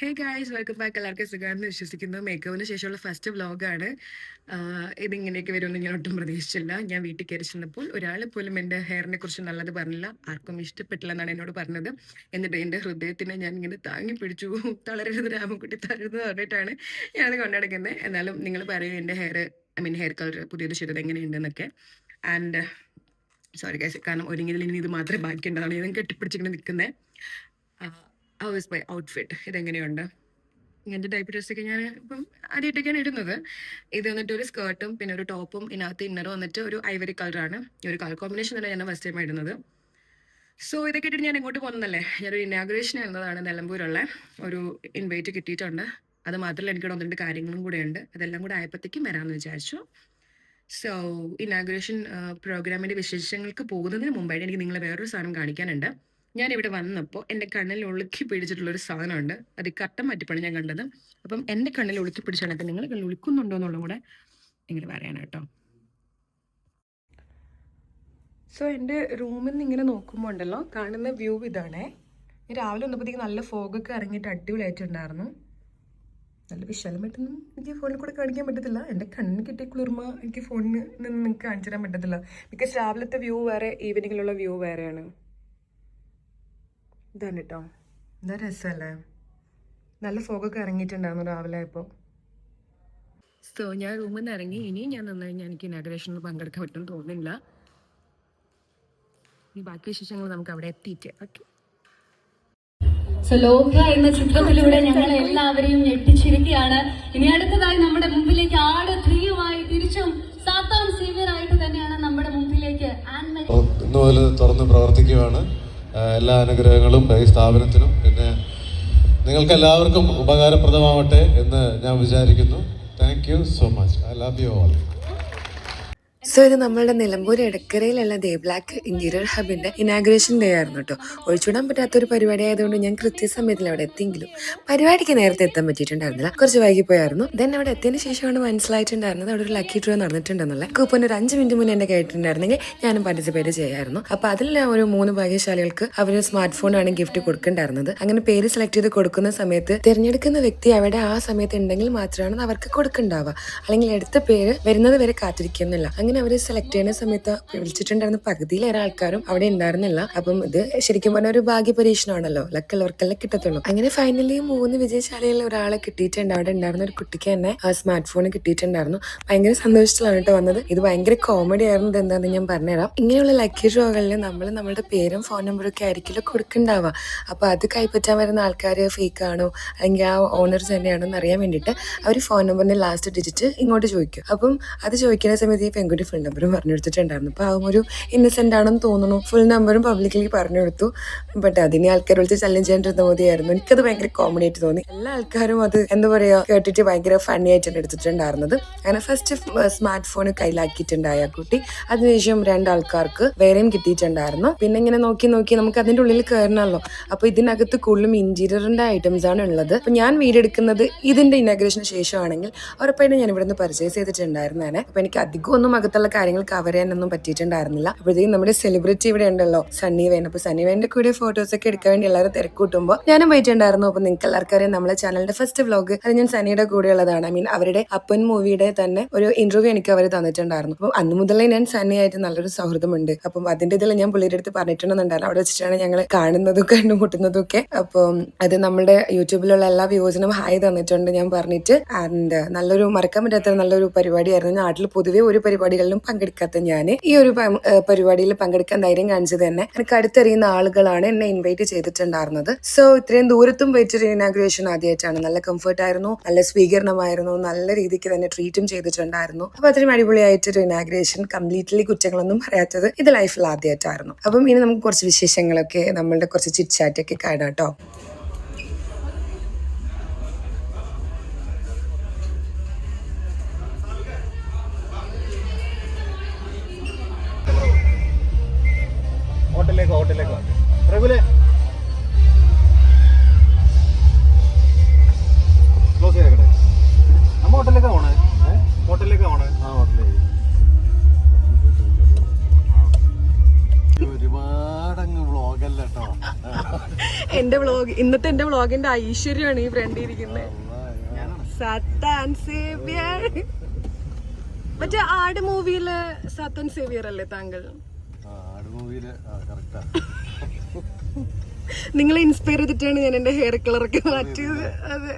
Hey guys welcome back എല്ലാവർക്കും സുഖമാണെന്ന് വിശ്വസിക്കുന്നു. മേക്കപ്പിന് ശേഷമുള്ള ഫസ്റ്റ് വ്ലോഗാണ് ഇതിങ്ങനെയൊക്കെ വരുമെന്ന് ഞാൻ ഒട്ടും പ്രതീക്ഷിച്ചില്ല. ഞാൻ വീട്ടിൽ കയറി ചെന്നപ്പോൾ ഒരാൾ പോലും എന്റെ ഹെയറിനെ കുറിച്ച് നല്ലത് പറഞ്ഞില്ല. ആർക്കും ഇഷ്ടപ്പെട്ടില്ല എന്നാണ് എന്നോട് പറഞ്ഞത്. എന്നിട്ട് എന്റെ ഹൃദയത്തിനെ ഞാൻ ഇങ്ങനെ താങ്ങി പിടിച്ചു. തളരരുത് രാമൻകുട്ടി തളരുത് പറഞ്ഞിട്ടാണ് ഞാൻ കൊണ്ടടക്കുന്നത്. എന്നാലും നിങ്ങൾ പറയൂ എന്റെ hair I mean hair colour പുതിയത് ചെയ്തത് എങ്ങനെയുണ്ടെന്നൊക്കെ. ആൻഡ് സോറി കാരണം ഒരുങ്ങിയതിൽ ഇനി ഇത് മാത്രമേ ബാക്കിയുണ്ടാവുള്ളൂ. ഇതും കെട്ടിപ്പിടിച്ചിങ്ങനെ നിൽക്കുന്നത് ഹൗ ഇസ് മൈ ഔട്ട്ഫിറ്റ് ഇതെങ്ങനെയുണ്ട്? ഇങ്ങനത്തെ ടൈപ്പ് ഡ്രസ്സൊക്കെ ഞാൻ ഇപ്പം ആദ്യമായിട്ടൊക്കെയാണ് ഇടുന്നത്. ഇത് വന്നിട്ട് ഒരു സ്കേർട്ടും പിന്നെ ഒരു ടോപ്പും ഇതിനകത്ത് ഇന്നറും വന്നിട്ട് ഒരു ഐവറി കളറാണ് ഈ ഒരു കളർ കോമ്പിനേഷൻ തന്നെ ഞാൻ ഫസ്റ്റ് ടൈം ഇടുന്നത്. സോ ഇതൊക്കെ ഇട്ടിട്ട് ഞാൻ എങ്ങോട്ട് പോകുന്നതല്ലേ? ഞാനൊരു ഇനാഗ്രേഷൻ എന്നതാണ് നിലമ്പൂരുള്ള. ഒരു ഇൻവൈറ്റ് കിട്ടിയിട്ടുണ്ട്. അത് മാത്രമല്ല എനിക്ക് ഒന്ന് രണ്ട് കാര്യങ്ങളും കൂടെ ഉണ്ട്. അതെല്ലാം കൂടെ ആയപ്പോഴത്തേക്കും വരാമെന്ന് വിചാരിച്ചു. സോ ഇനാഗ്രേഷൻ പ്രോഗ്രാമിന്റെ വിശേഷങ്ങൾക്ക് പോകുന്നതിന് മുമ്പായിട്ട് എനിക്ക് നിങ്ങളെ വേറൊരു സാധനം കാണിക്കാനുണ്ട്. ഞാൻ ഇവിടെ വന്നപ്പോൾ എന്റെ കണ്ണിൽ ഒളുക്കി പിടിച്ചിട്ടുള്ളൊരു സാധനമുണ്ട്. അത് കട്ടം മാറ്റിപ്പാണ് ഞാൻ കണ്ടത്. അപ്പം എന്റെ കണ്ണിൽ ഒളുക്കി പിടിച്ചാണെങ്കിൽ നിങ്ങൾ കണ്ണിൽ ഒളിക്കുന്നുണ്ടോ എന്നുള്ളതും കൂടെ ഇങ്ങനെ പറയണം കേട്ടോ. സോ എന്റെ റൂമിൽ നിന്ന് ഇങ്ങനെ നോക്കുമ്പോൾ ഉണ്ടല്ലോ കാണുന്ന വ്യൂ ഇതാണേ. രാവിലെ വന്നപ്പോഴത്തേക്ക് നല്ല ഫോഗൊക്കെ ഇറങ്ങിയിട്ട് അടിപൊളിയായിട്ടുണ്ടായിരുന്നു. നല്ല വിശാലമായിട്ടൊന്നും എനിക്ക് ഫോണിൽ കൂടെ കാണിക്കാൻ പറ്റത്തില്ല. എന്റെ കണ്ണിന് കിട്ടിയ കുളിർമ എനിക്ക് ഫോണിൽ നിന്ന് നിങ്ങൾക്ക് കാണിച്ചു തരാൻ പറ്റത്തില്ല. ബിക്കോസ് രാവിലത്തെ വ്യൂ വേറെ ഈവനിങ്ങിലുള്ള വ്യൂ വേറെയാണ്. ഇതാണ് കേട്ടോ എന്താ രസമല്ലേ നല്ല ഫോഗൊക്കെ ഇറങ്ങിയിട്ടുണ്ടായിരുന്നു രാവിലെ ഇപ്പോൾ സോ ഞാൻ റൂമിൽ നിന്ന് ഇറങ്ങി. ഇനിയും ഞാൻ നന്നായി ഞാൻ എനിക്ക് ഇനാഗ്രേഷനിൽ പങ്കെടുക്കാൻ പറ്റും തോന്നുന്നില്ല. ഈ ബാക്കി വിശേഷങ്ങൾ നമുക്ക് അവിടെ എത്തിയിട്ട്. ഓക്കെ ലോക എന്ന ചിത്രത്തിലൂടെ ഞങ്ങൾ എല്ലാവരെയും ഞെട്ടിച്ചിരിക്കുകയാണ്. ഇനി അടുത്തതായി നമ്മുടെ മുമ്പിലേക്ക് ആട് ത്രീയുമായി തിരിച്ചും സാത്താം സീവിയറായിട്ട് തന്നെയാണ് നമ്മുടെ മുമ്പിലേക്ക്. തുറന്ന് പ്രവർത്തിക്കുകയാണ്. എല്ലാ അനുഗ്രഹങ്ങളും ഈ സ്ഥാപനത്തിനും. പിന്നെ നിങ്ങൾക്ക് എല്ലാവർക്കും ഉപകാരപ്രദമാവട്ടെ എന്ന് ഞാൻ വിചാരിക്കുന്നു. Thank you so much I love you all so ഇത് നമ്മളുടെ നിലമ്പൂർ എടക്കരയിലുള്ള ദേ ബ്ലാക്ക് ഇന്റീരിയർ ഹബിന്റെ ഇനാഗ്രേഷൻ ഡേ ആയിരുന്നു കേട്ടോ ഒഴിച്ചുവിടാൻ പറ്റാത്തൊരു പരിപാടി ആയതുകൊണ്ട് ഞാൻ കൃത്യസമയത്തിൽ അവിടെ എത്തിയെങ്കിലും പരിപാടിക്ക് നേരത്തെ എത്താൻ പറ്റിയിട്ടുണ്ടായിരുന്നില്ല. കുറച്ച് വൈകി പോയായിരുന്നു. ദെൻ അവിടെ എത്തിയതിന് ശേഷമാണ് മനസ്സിലായിട്ടുണ്ടായിരുന്നത് അവിടെ ഒരു ലക്കി ഡ്രോ നടന്നിട്ടുണ്ടെന്നുള്ള. കൂപ്പൺ ഒരു അഞ്ച് മിനിറ്റ് മുന്നേ എന്നെ കേട്ടിട്ടുണ്ടായിരുന്നെങ്കിൽ ഞാനും പാർട്ടിസിപ്പേറ്റ് ചെയ്യായിരുന്നു. അപ്പൊ അതിൽ ഒരു മൂന്ന് ഭാഗ്യശാലികൾക്ക് അവർ സ്മാർട്ട് ഫോൺ ആണ് ഗിഫ്റ്റ് കൊടുക്കേണ്ടായിരുന്നത് അങ്ങനെ പേര് സെലക്ട് ചെയ്ത് കൊടുക്കുന്ന സമയത്ത് തിരഞ്ഞെടുക്കുന്ന വ്യക്തി അവിടെ ആ സമയത്ത് ഉണ്ടെങ്കിൽ മാത്രമാണ് അവർക്ക് കൊടുക്കണ്ടാവുക അല്ലെങ്കിൽ എടുത്ത പേര് വരുന്നത് വരെ കാത്തിരിക്കുന്നില്ല. അങ്ങനെ അവർ സെലക്ട് ചെയ്യുന്ന സമയത്ത് വിളിച്ചിട്ടുണ്ടായിരുന്ന പകുതിയിലേറെ ആൾക്കാരും അവിടെ ഉണ്ടായിരുന്നില്ല. അപ്പം ഇത് ശരിക്കും പറഞ്ഞ ഒരു ഭാഗ്യ പരീക്ഷണമാണല്ലോ ലക്കുള്ളവർക്കല്ലേ കിട്ടത്തുള്ളൂ. അങ്ങനെ ഫൈനലി മൂന്ന് വിജയശാലയിൽ ഒരാളെ കിട്ടിയിട്ടുണ്ട്. അവിടെ ഉണ്ടായിരുന്ന ഒരു കുട്ടിക്ക് തന്നെ ആ സ്മാർട്ട് ഫോൺ കിട്ടിയിട്ടുണ്ടായിരുന്നു. ഭയങ്കര സന്തോഷത്തിലാണ് കേട്ടോ വന്നത്. ഇത് ഭയങ്കര കോമഡി ആയിരുന്നു എന്താണെന്ന് ഞാൻ പറഞ്ഞുതരാം. ഇങ്ങനെയുള്ള ലക്കി ഷോകളിൽ നമ്മൾ നമ്മുടെ പേരും ഫോൺ നമ്പറും ഒക്കെ ആയിരിക്കില്ല കൊടുക്കണ്ടാവുക. അപ്പൊ അത് കൈപ്പറ്റാൻ വരുന്ന ആൾക്കാർ ഫേക്ക് ആണോ? അല്ലെങ്കിൽ ആ ഓണർ തന്നെയാണോ എന്ന് അറിയാൻ വേണ്ടിയിട്ട് അവർ ഫോൺ നമ്പറിന്റെ ലാസ്റ്റ് ഡിജിറ്റ് ഇങ്ങോട്ട് ചോദിക്കും. അപ്പം അത് ചോദിക്കുന്ന സമയത്ത് ഈ പെൺകുട്ടി ഫുൾ നമ്പറും പറഞ്ഞു കൊടുത്തിട്ടുണ്ടായിരുന്നു അപ്പോൾ അവൻ ഒരു ഇന്നസെന്റ് ആണെന്ന് തോന്നുന്നു. ഫുൾ നമ്പറും പബ്ലിക്കലി പറഞ്ഞു കൊടുത്തു ബട്ട് അതിനെ ആൾക്കാർ വിളിച്ച് ചലഞ്ച് ചെയ്യേണ്ടിരുന്ന മോദിയായിരുന്നു എനിക്കത് ഭയങ്കര കോമഡി ആയിട്ട് തോന്നി. എല്ലാ ആൾക്കാരും അത് എന്താ പറയുക കേട്ടിട്ട് ഭയങ്കര ഫണ്ണി ആയിട്ടാണ് എടുത്തിട്ടുണ്ടായിരുന്നത്. അങ്ങനെ ഫസ്റ്റ് സ്മാർട്ട് ഫോൺ കയ്യിലാക്കിയിട്ടുണ്ടായ ആ കുട്ടി. അതിനുശേഷം രണ്ടാൾക്കാർക്ക് വേറെയും കിട്ടിയിട്ടുണ്ടായിരുന്നു. പിന്നെ ഇങ്ങനെ നോക്കി നോക്കി നമുക്ക് അതിന്റെ ഉള്ളിൽ കയറണമല്ലോ അപ്പൊ ഇതിനകത്ത് കൂടുതലും ഇന്റീരിയറിന്റെ ഐറ്റംസ് ആണ് ഉള്ളത്. അപ്പൊ ഞാൻ വീട് എടുക്കുന്നത് ഇതിന്റെ ഇനാഗ്രേഷന് ശേഷമാണെങ്കിൽ ഉറപ്പായിട്ടും ഞാൻ ഇവിടുന്ന് പർച്ചേസ് ചെയ്തിട്ടുണ്ടായിരുന്നേ അപ്പൊ എനിക്ക് അധികം ഒന്നും അകത്തുള്ള കാര്യങ്ങൾ കവർ ചെയ്യാനൊന്നും പറ്റിയിട്ടുണ്ടായിരുന്നില്ല. അപ്പോഴത്തേക്കും നമ്മുടെ സെലിബ്രിറ്റി ഇവിടെ ഉണ്ടല്ലോ സണ്ണി വേൻ അപ്പൊ സണ്ണി വേന്റെ കൂടെ ഫോട്ടോസ് ഒക്കെ എടുക്കാൻ വേണ്ടി എല്ലാവരും തിരക്കൂട്ടുമ്പോൾ ഞാനും പോയിട്ടുണ്ടായിരുന്നു. അപ്പൊ നിങ്ങൾക്ക് എല്ലാവർക്കും അറിയാം നമ്മുടെ ചാനലിന്റെ ഫസ്റ്റ് വ്ലോഗ് അത് ഞാൻ സണ്ണിയുടെ കൂടെ ഉള്ളതാണ്. ഐ മീൻ അവരുടെ അപ്പൻ മൂവിയുടെ തന്നെ ഒരു ഇന്റർവ്യൂ എനിക്ക് അവർ തന്നിട്ടുണ്ടായിരുന്നു. അപ്പം അന്ന് മുതലേ ഞാൻ സണ്ണിയായിട്ട് നല്ലൊരു സൗഹൃദമുണ്ട്. അപ്പം അതിന്റെ ഇതിൽ ഞാൻ പുള്ളിയുടെ അടുത്ത് പറഞ്ഞിട്ടുണ്ടെന്നുണ്ടായിരുന്നു. അവിടെ വെച്ചിട്ടാണ് ഞങ്ങൾ കാണുന്നതും കണ്ടുമുട്ടുന്നതും ഒക്കെ. അപ്പം അത് നമ്മുടെ യൂട്യൂബിലുള്ള എല്ലാ വ്യൂസിനും ഹായ് തന്നിട്ടുണ്ട്. ഞാൻ പറഞ്ഞിട്ട് ആൻഡ് നല്ലൊരു മറക്കാൻ പറ്റാത്ത നല്ലൊരു പരിപാടിയായിരുന്നു. നാട്ടിൽ പൊതുവെ ഒരു പരിപാടികളിലും പങ്കെടുക്കാത്ത ഞാൻ ഈ ഒരു പരിപാടിയിൽ പങ്കെടുക്കാൻ ധൈര്യം കാണിച്ചത് തന്നെ എനിക്ക് അടുത്തറിയുന്ന ആളുകളാണ് എന്നെ ഇൻവൈറ്റ് ചെയ്തിട്ടുണ്ടായിരുന്നത്. സോ ഇത്രയും ദൂരത്തും വെച്ചൊരു ഇനാഗ്രേഷൻ ആദ്യമായിട്ടാണ് നല്ല കംഫർട്ട് ആയിരുന്നു നല്ല സ്വീകരണമായിരുന്നു നല്ല രീതിക്ക് തന്നെ ട്രീറ്റും ചെയ്തിട്ടുണ്ടായിരുന്നു. അപ്പൊ അത്രയും അടിപൊളിയായിട്ടൊരു ഇനാഗ്രേഷൻ കംപ്ലീറ്റ്ലി കുറ്റങ്ങളൊന്നും പറയാത്തത് ഇത് ലൈഫിൽ ആദ്യമായിട്ടായിരുന്നു അപ്പം ഇനി നമുക്ക് കുറച്ച് വിശേഷങ്ങളൊക്കെ നമ്മളുടെ കുറച്ച് ചിറ്റ്ചാറ്റൊക്കെ കാണാം കേട്ടോ. എന്റെ വ്ളോഗ് ഇന്നത്തെ എന്റെ വ്ളോഗിന്റെ ഐശ്വര്യമാണ് ഈ ഫ്രണ്ട് ഇരിക്കുന്നത് സത്താൻ സേവ്യർ. മറ്റേ ആട് മൂവിയിൽ സത്തൻ സേവിയർ അല്ലേ താങ്കൾ? നിങ്ങളെ ഇൻസ്പയർ ചെയ്തിട്ടാണ് ഞാൻ എന്റെ ഹെയർ കളർ ഒക്കെ മാറ്റിയത്. അതെ.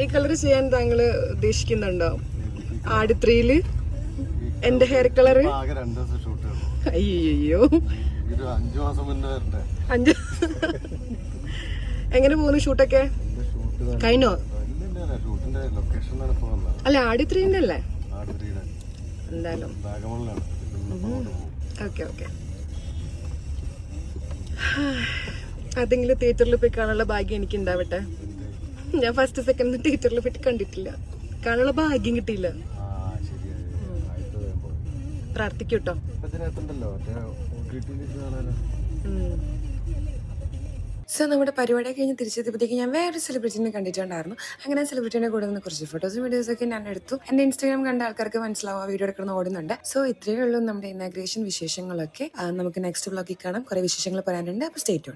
ഈ കളർ ചെയ്യാൻ താങ്കൾ ഉദ്ദേശിക്കുന്നുണ്ടോ? ആട് ത്രീയിൽ എന്റെ ഹെയർ കളർ അയ്യോ അഞ്ചു മാസം മുന്നേ അഞ്ച് എങ്ങനെ പോകുന്നു ഷൂട്ടൊക്കെ ഷൂട്ട് കഴിഞ്ഞോ? അല്ല ആടി ത്രീന്റെ അല്ലേ ആടുത്രിയുടെ എന്തായാലും. വാഗമണിലാണ് ഓക്കെ ഓക്കെ. അതെങ്കിലും തിയേറ്ററിൽ പോയി കാണാനുള്ള ഭാഗ്യം എനിക്ക് ഉണ്ടാവട്ടെ ഞാൻ ഫസ്റ്റ് സെക്കൻഡ് തിയേറ്ററിൽ പോയിട്ട് കണ്ടിട്ടില്ല. കാണാനുള്ള ഭാഗ്യം കിട്ടിയില്ല ആ ശരിയായി ആയിട്ട് വരുമ്പോ പ്രാർത്ഥിക്കൂട്ടോ ഇപ്പൊ ഇതിനകത്തുണ്ടല്ലോ മറ്റേ ഒ ടി ടിയിൽ കാണാനോ ഉം. സോ നമ്മുടെ പരിപാടി കഴിഞ്ഞ് തിരിച്ചെത്തിയപ്പോഴത്തേക്ക് ഞാൻ വേറെ സെലിബ്രിറ്റിനെ കണ്ടിട്ടുണ്ടായിരുന്നു. അങ്ങനെ സെലിബ്രിറ്റിനെ കൂടെ നിന്ന് കുറച്ച് ഫോട്ടോസും വീഡിയോസും ഒക്കെ ഞാൻ എടുത്തു. എന്റെ ഇൻസ്റ്റാഗ്രാം കണ്ട ആൾക്കാർക്ക് മനസ്സിലാവും ആ വീഡിയോ എടുക്കണം ഓടുന്നുണ്ട്. സോ ഇത്രയേ ഉള്ളൂ നമ്മുടെ ഇനാഗ്രേഷൻ വിശേഷങ്ങളൊക്കെ. നമുക്ക് നെക്സ്റ്റ് വ്ളോഗിൽ കാണാം. കുറെ വിശേഷങ്ങൾ പറയാനുണ്ട്. അപ്പോൾ സ്റ്റേറ്റ്